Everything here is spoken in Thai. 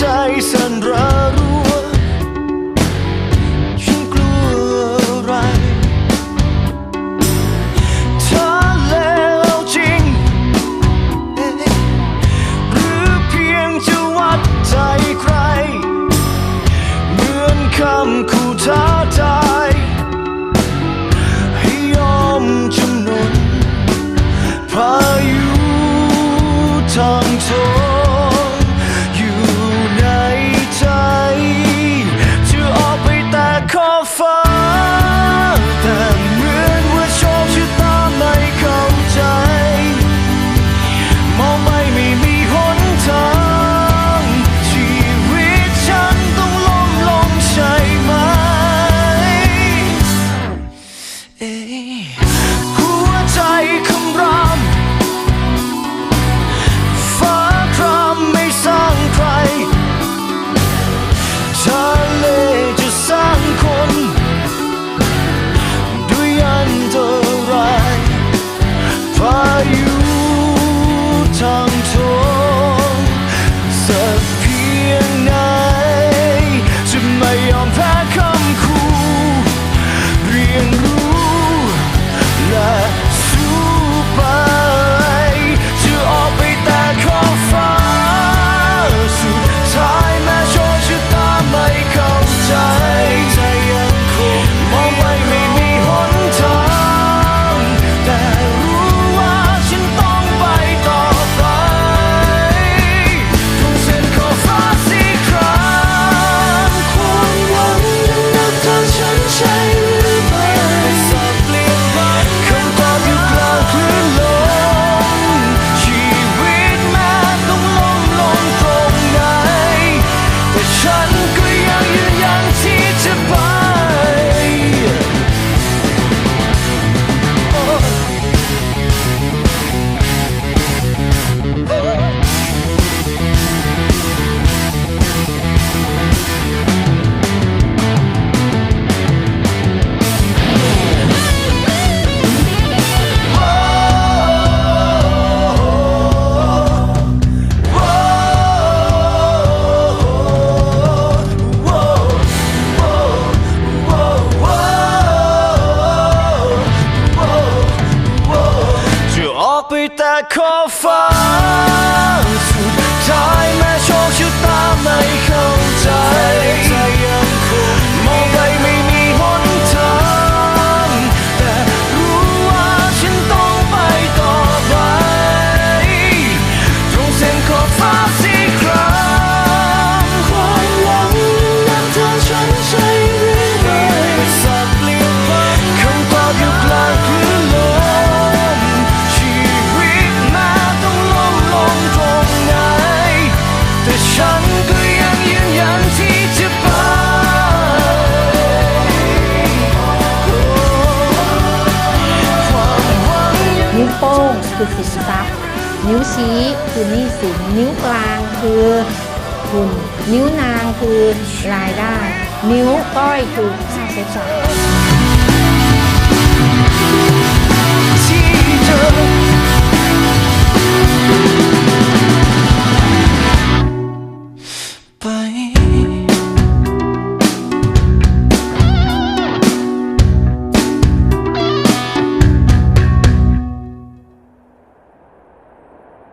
ใจสั่นร้ อกไปแต่ขอฟ้าสุดท้ายแม้โชคชะตาไม่ คือสินทรัพย์ นิ้วชี้คือหนี้สิน นิ้วกลางคือทุน นิ้วนางคือรายได้ นิ้วก้อยคือค่าใช้จ่าย